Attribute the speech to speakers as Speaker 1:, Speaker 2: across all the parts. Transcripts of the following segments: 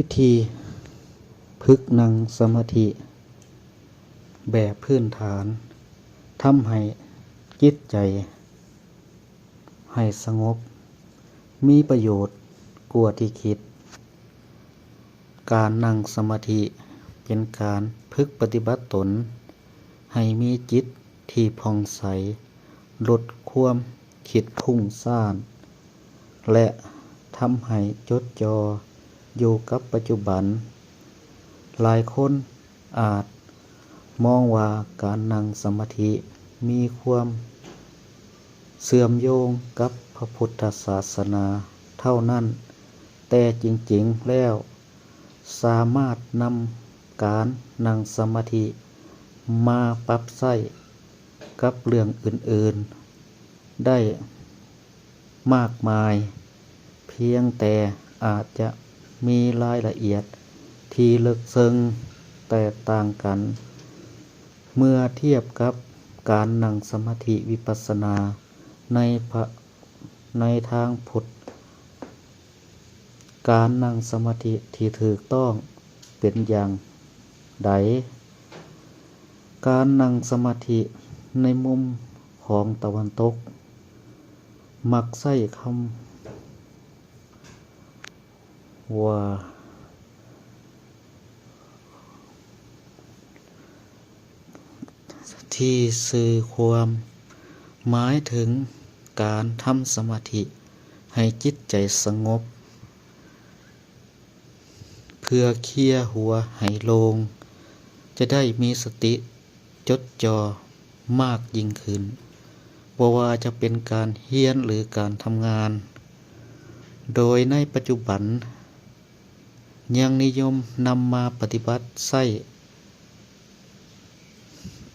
Speaker 1: พิธีพึกนั่งสมาธิ แบบพื้นฐานทำให้จิตใจ ให้สงบ มีประโยชน์กว่าที่คิด การนั่งสมาธิเป็นการพึกปฏิบัติตน ให้มีจิตที่ผ่องใส ลดความคิดพุ่งซ่าน และทำให้จดจออ อยู่กับปัจจุบัน หลายคนอาจมองว่าการนั่งสมาธิมีความเสื่อมโยงกับพระพุทธศาสนาเท่านั้น แต่จริงๆแล้ว สามารถนำการนั่งสมาธิมาปรับใช้กับเรื่องอื่นๆ ได้มากมาย เพียงแต่อาจจะ มีรายละเอียดที่ลึกซึ้งแตกต่างกัน เมื่อเทียบกับการนั่งสมาธิวิปัสสนาในพระในทางพุทธ การนั่งสมาธิที่ถูกต้องเป็นอย่างใด การนั่งสมาธิในมุมของตะวันตก มักใช้คำ ว่าที่สื่อความหมายถึงการทำสมาธิให้จิตใจสงบ เพื่อเคลียหัวให้โลง จะได้มีสติจดจ่อมากยิ่งขึ้นบ่ว่าจะเป็นการเฮียนหรือการทำงาน โดยในปัจจุบัน ยังนิยมนำมาปฏิบัติใช้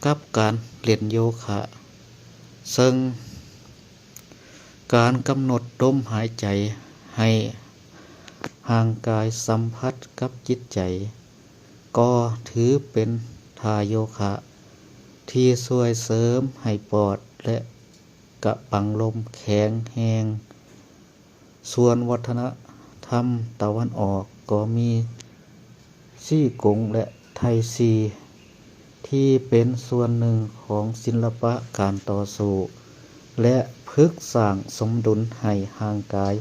Speaker 1: กับการเล่นโยคะ ซึ่ง การกำหนดลมหายใจให้ห่างกายสัมผัสกับจิตใจ ก็ถือเป็นทาโยคะ ที่ช่วยเสริมให้ปอดและกระปังลมแข็งแรงส่วนวัฒนธรรมตะวันออก ก็มีซี่กงและไทซี ที่เป็นส่วนหนึ่งของศิลปะการต่อสู้ และพึกสร้างสมดุลให้ห่างกาย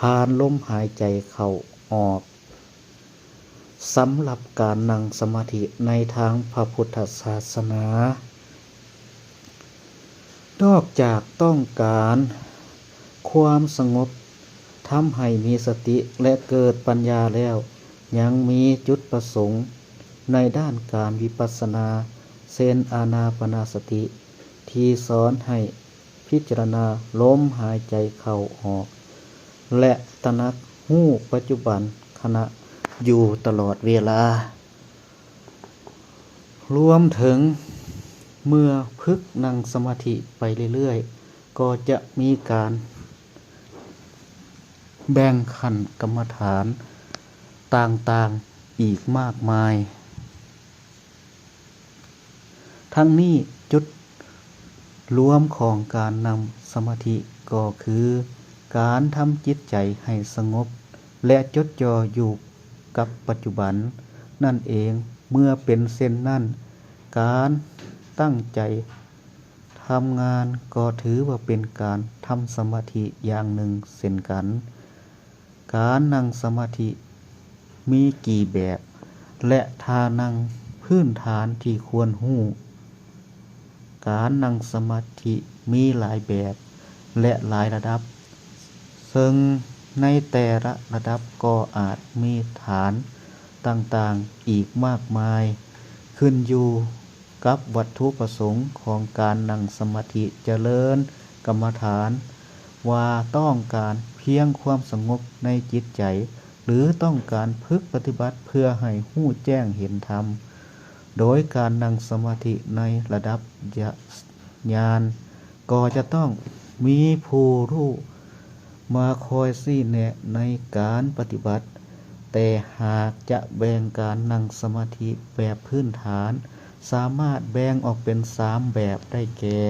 Speaker 1: ผ่านลมหายใจเข้าออกสำหรับการนั่งสมาธิในทางพระพุทธศาสนา นอกจากต้องการความสงบ ทำให้มีสติและเกิดปัญญาแล้ว ยังมีจุดประสงค์ ในด้านการวิปัสสนาเส้นอานาปนาสติ ที่สอนให้พิจารณาลมหายใจเข้าออก และตระหนักหู้ปัจจุบันขณะอยู่ตลอดเวลา รวมถึงเมื่อพึกนั่งสมาธิไปเรื่อยๆ ก็จะมีการ แบ่งขันกรรมฐานต่างๆอีกมากมาย ทั้งนี้จุดรวมของการนำสมาธิก็คือ การทำจิตใจให้สงบ และจดจ่ออยู่กับปัจจุบัน นั่นเองเมื่อเป็นเช่นนั้นการตั้งใจทำงานก็ถือว่าเป็นการทำสมาธิอย่างหนึ่งเช่นกัน การนั่งสมาธิมีกี่แบบ และทานั่งพื้นฐานที่ควรหู้ การนั่งสมาธิมีหลายแบบ และหลายระดับ ซึ่งในแต่ละระดับก็อาจมีฐานต่างๆอีกมากมาย ขึ้นอยู่กับวัตถุประสงค์ของการนั่งสมาธิเจริญกรรมฐาน ว่าต้องการ พียงความสงบในจิตใจ หรือต้องการพึกปฏิบัติเพื่อให้หู้แจ้งเห็นธรรม โดยการนั่งสมาธิในระดับญาณก็จะต้องมีผู้รู้มาคอยซี่แนะในการปฏิบัติ แต่หากจะแบ่งการนั่งสมาธิแบบพื้นฐาน สามารถแบ่งออกเป็นสามแบบได้แก่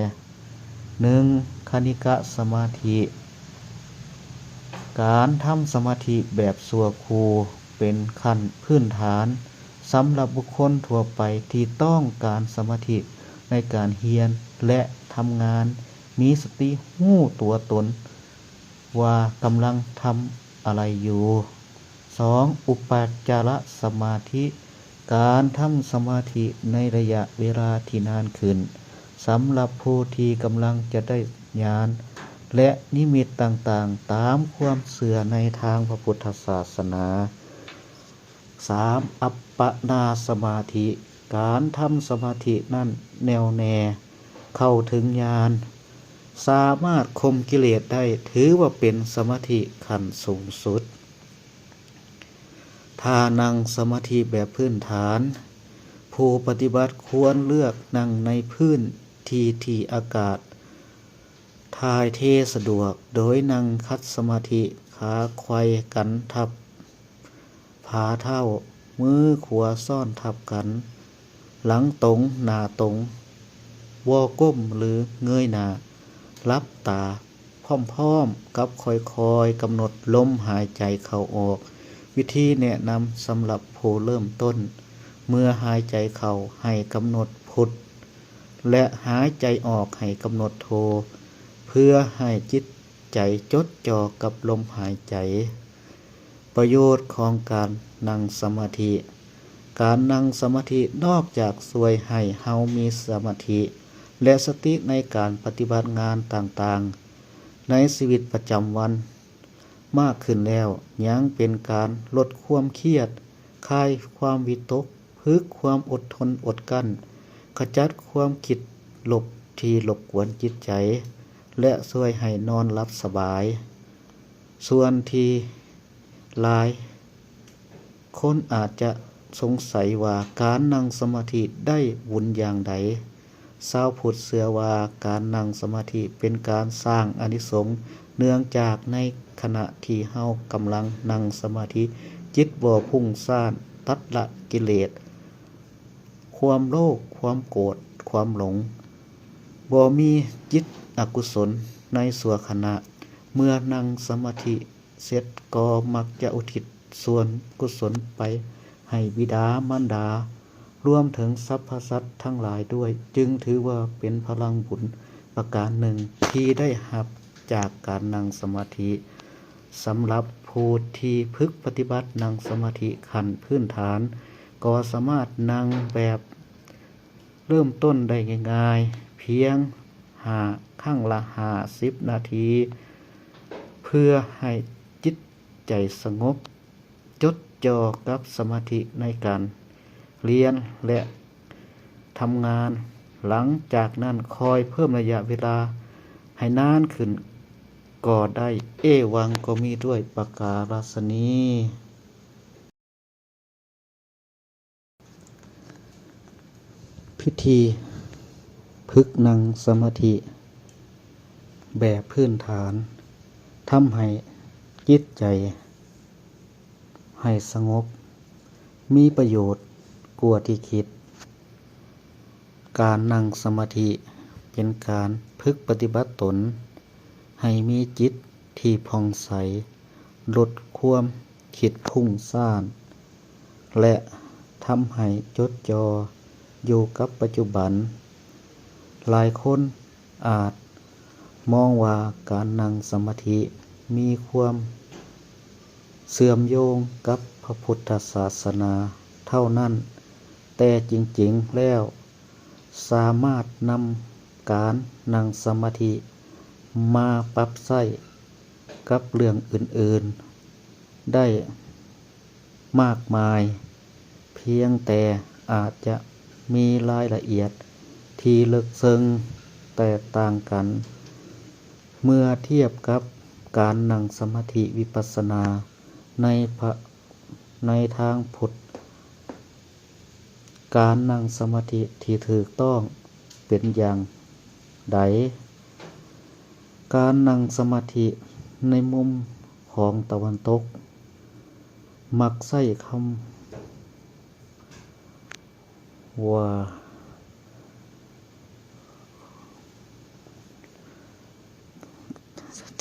Speaker 1: 1. คณิกะสมาธิ การทำสมาธิแบบสัวคู เป็นขั้นพื้นฐานสำหรับบุคคลทั่วไปที่ต้องการสมาธิในการเรียนและทำงาน มีสติรู้ตัวตน ว่ากำลังทำอะไรอยู่ 2. อุปจารสมาธิ การทำสมาธิในระยะเวลาที่นานขึ้นสำหรับผู้ที่กำลังจะได้ญาณ และนิมิตต่างๆ ตามความเสื่อในทางพระพุทธศาสนา 3. อัปปนาสมาธิ การทำสมาธินั่นแนวแน่เข้าถึงญาณสามารถคมกิเลสได้ถือว่าเป็นสมาธิขั้นสูงสุดถ้านั่งสมาธิแบบพื้นฐาน ผู้ปฏิบัติควรเลือกนั่งในพื้นที่ที่อากาศ ทายเทสะดวกโดยนั่งคัดสมาธิขาไขวกันทับผาเท้ามือขวาซ่อนทับกัน หลังตรงหน้าตรงวอก้มหรือเงยหน้ารับตาพร้อมๆกับคอยๆกำหนดลมหายใจเข้าออก วิธีแนะนำสำหรับผู้เริ่มต้น เมื่อหายใจเข้าให้กำหนดพุทธและหายใจออกให้กำหนดโท พื่อให้จิตใจจดจ่อกับลมหายใจ ประโยชน์ของการนั่งสมาธิ การนั่งสมาธินอกจากช่วยให้เฮามีสมาธิ และสติในการปฏิบัติงานต่างๆ ในชีวิตประจำวัน มากขึ้นแล้วยังเป็นการลดความเครียดคลายความวิตกพึกความอดทนอดกลั้นขจัดความคิดหลบที่หลบกวนจิตใจ และช่วยให้นอนหลับสบาย ส่วนที่หลาย คนอาจจะสงสัยว่าการนั่งสมาธิได้บุญอย่างใดชาวพุทธเชื่อว่าการนั่งสมาธิเป็นการสร้างอนิสงส์เนื่องจากในขณะที่เฮากำลังนั่งสมาธิจิตบ่พุ่งซ่านตัดละกิเลส ความโลภความโกรธความหลงบ่มีจิต อกุศลในส่วนขณะ เมื่อนั่งสมาธิเสร็จก็มักจะอุทิศส่วนกุศลไปให้บิดามารดา รวมถึงสรรพสัตว์ทั้งหลายด้วย จึงถือว่าเป็นพลังบุญประการหนึ่งที่ได้หับจากการนั่งสมาธิสำหรับผู้ที่พึกปฏิบัตินั่งสมาธิขันพื้นฐาน ก็สามารถนั่งแบบเริ่มต้นได้ง่าย ๆ เพียง หาข้างละหาสิบนาที เพื่อให้จิตใจสงบ จดจ่อกับสมาธิในการเรียนและทำงาน หลังจากนั้นคอยเพิ่มระยะเวลาให้นานขึ้นก็ได้เอวังก็มีด้วยประการศนีพิธี พึกนั่งสมาธิ แบบพื้นฐานทำให้จิตใจ ให้สงบ มีประโยชน์กว่าที่คิด การนั่งสมาธิเป็นการพึกปฏิบัติตน ให้มีจิตที่ผ่องใส ลดความคิดพุ่งซ่าน และทำให้จดจออยู่กับปัจจุบัน หลายคนอาจมองว่าการนั่งสมาธิมีความเสื่อมโยงกับพระพุทธศาสนาเท่านั้น แต่จริงๆแล้ว สามารถนำการนั่งสมาธิมาปรับใช้กับเรื่องอื่นๆ ได้มากมาย เพียงแต่อาจจะมีรายละเอียด ที่ลึกซึ้งแตกต่างกัน เมื่อเทียบกับการนั่งสมาธิวิปัสสนาในพระในทางพุทธ การนั่งสมาธิที่ถูกต้องเป็นอย่างใด การนั่งสมาธิในมุมของตะวันตก มักใช้คำว่า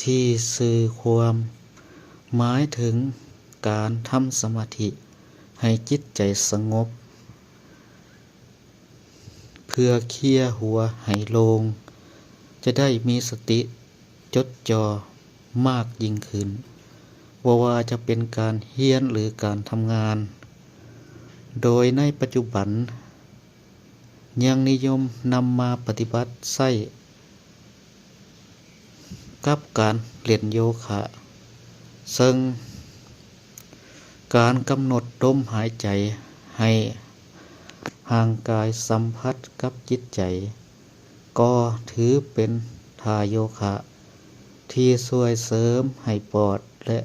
Speaker 1: ที่สื่อความ หมายถึงการทำสมาธิ ให้จิตใจสงบ เพื่อเคลียหัวให้โลง จะได้มีสติจดจ่อมากยิ่งขึ้นว่าว่าจะเป็นการเฮียนหรือการทำงาน โดยในปัจจุบัน ยังนิยมนำมาปฏิบัติใช้ กับการเรียนโยคะ ซึ่ง การกำหนดลมหายใจให้ห่างกายสัมผัสกับจิตใจ ก็ถือเป็นทาโยคะ ที่ช่วยเสริมให้ปอดและ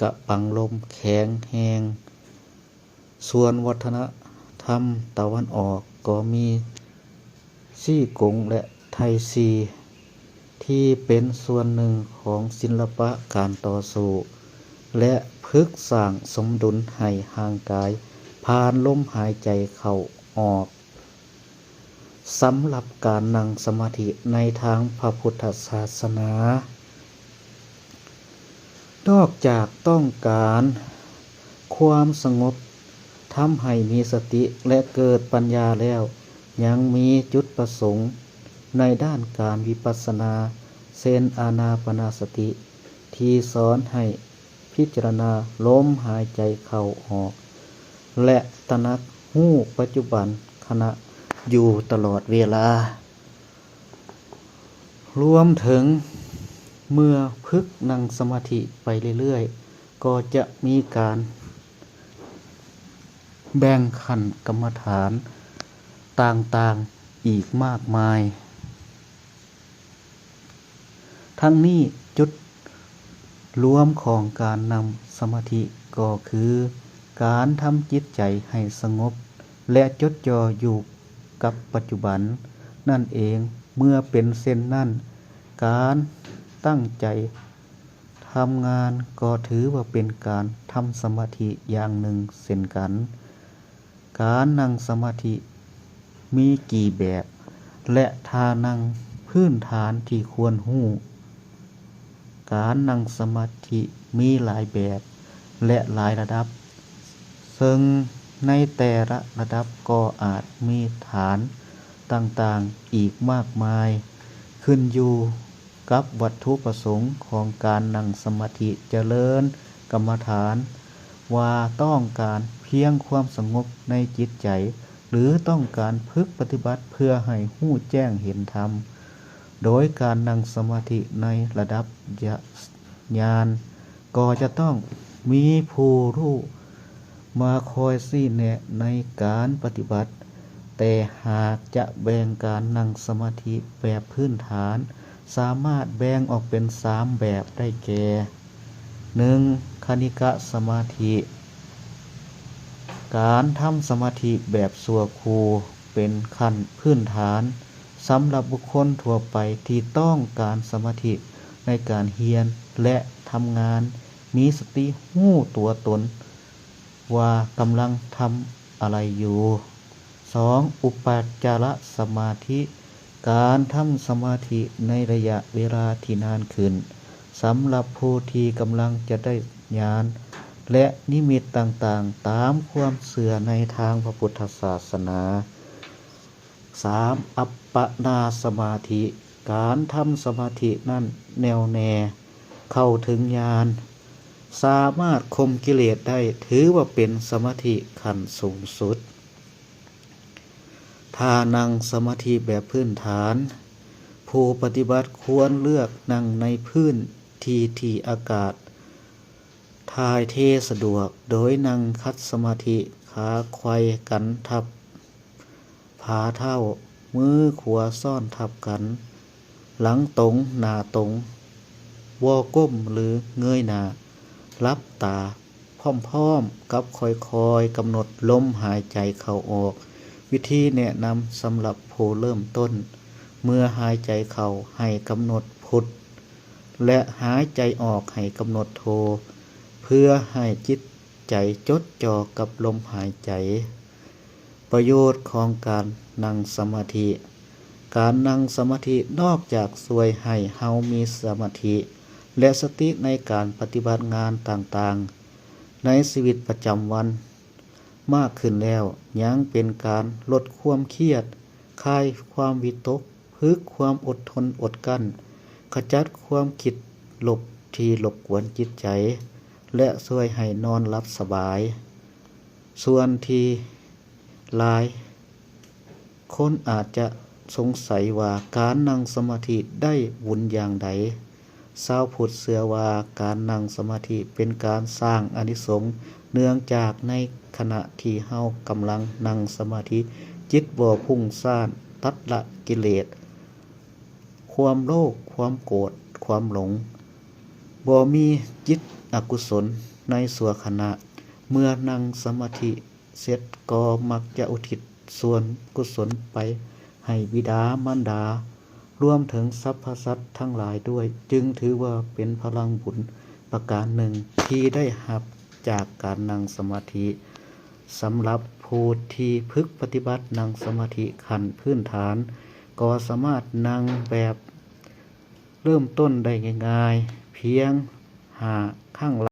Speaker 1: กระปังลมแข็งแรงส่วนวัฒนธรรมตะวันออกก็มีซี่กงและไทยซี ที่เป็นส่วนหนึ่งของศิลปะการต่อสู้ และพึกสร้างสมดุลให้ห่างกายผ่านลมหายใจเข้าออกสำหรับการนั่งสมาธิในทางพระพุทธศาสนา นอกจากต้องการความสงบทำให้มีสติและเกิดปัญญาแล้ว ยังมีจุดประสงค์ ในด้านการวิปัสสนาเส้นอานาปนาสติ ที่สอนให้พิจารณาลมหายใจเข้าออก และตะนักหู้ปัจจุบันขณะอยู่ตลอดเวลา รวมถึงเมื่อพึกนั่งสมาธิไปเรื่อยๆ ก็จะมีการแบ่งขันกรรมฐานต่างๆอีกมากมาย ทั้งนี้จุดรวมของการนำสมาธิก็คือ การทำจิตใจให้สงบ และจดจ่ออยู่กับปัจจุบัน นั่นเองเมื่อเป็นเส้นนั่น การตั้งใจทำงานก็ถือว่าเป็นการทำสมาธิอย่างหนึ่งเช่นกัน การนั่งสมาธิมีกี่แบบ และทานั่งพื้นฐานที่ควรหู้ การนั่งสมาธิมีหลายแบบและหลายระดับ ซึ่งในแต่ละระดับก็อาจมีฐานต่างๆอีกมากมาย ขึ้นอยู่กับวัตถุประสงค์ของการนั่งสมาธิเจริญกรรมฐาน ว่าต้องการเพียงความสงบในจิตใจ หรือต้องการพึกปฏิบัติเพื่อให้หู้แจ้งเห็นธรรม โดยการนั่งสมาธิในระดับญาณก็จะต้องมีผู้รู้มาคอยซี่แนะในการปฏิบัติ แต่หากจะแบ่งการนั่งสมาธิแบบพื้นฐาน สามารถแบ่งออกเป็นสามแบบได้แก่ 1. คณิกะสมาธิ การทำสมาธิแบบสัวคูเป็นขั้นพื้นฐาน สำหรับบุคคลทั่วไปที่ต้องการสมาธิในการเฮียนและทำงาน มีสติหู้ตัวตน ว่ากำลังทำอะไรอยู่ 2. อุปจารสมาธิ การทำสมาธิในระยะเวลาที่นานขึ้นสำหรับผู้ที่กำลังจะได้ญาณและนิมิตต่างๆ ตามความเสื่อในทางพระพุทธศาสนา 3. อัปปนาสมาธิ การทำสมาธินั่นแนวแน่เข้าถึงญาณสามารถคมกิเลสได้ถือว่าเป็นสมาธิขั้นสูงสุดถ้านั่งสมาธิแบบพื้นฐาน ผู้ปฏิบัติควรเลือกนั่งในพื้นที่ที่อากาศทายเทสะดวกโดยนั่งคัดสมาธิขาควายกันทับ ผาเท่า มือขวาซ่อนทับกัน หลังตรงหน้าตรงวอก้มหรือเงยหน้ารับตาพร้อมๆกับคอยๆกำหนดลมหายใจเข้าออก วิธีแนะนำสำหรับผู้เริ่มต้น เมื่อหายใจเข้าให้กำหนดพุทธและหายใจออกให้กำหนดโท เพื่อให้จิตใจจดจ่อกับลมหายใจ ประโยชน์ของการนั่งสมาธิ การนั่งสมาธินอกจากสวยให้เฮามีสมาธิ และสติในการปฏิบัติงานต่างๆ ในชีวิตประจำวัน มากขึ้นแล้วยังเป็นการลดความเครียดคลายความวิตกพึกความอดทนอดกั้น ขจัดความคิดหลบที่รบกวนจิตใจ และช่วยให้นอนหลับสบาย ส่วนที่ หลาย คนอาจจะสงสัยว่าการนั่งสมาธิได้บุญอย่างใดชาวพุทธเชื่อว่าการนั่งสมาธิเป็นการสร้างอนิสงส์เนื่องจากในขณะที่เฮากำลังนั่งสมาธิ จิตบ่พุ่งซ่านตัดละกิเลส ความโลภความโกรธความหลงบ่มีจิตอกุศลในส่วนขณะ เมื่อนั่งสมาธิ เสร็จก็มักจะอุทิศส่วนกุศลไปให้บิดามารดา รวมถึงสรรพสัตว์ทั้งหลายด้วย จึงถือว่าเป็นพลังบุญประการหนึ่งที่ได้หับจากการนั่งสมาธิสำหรับผู้ที่พึกปฏิบัตินั่งสมาธิขั้นพื้นฐาน ก็สามารถนั่งแบบเริ่มต้นได้ง่าย ๆ เพียงหาข้างหลัง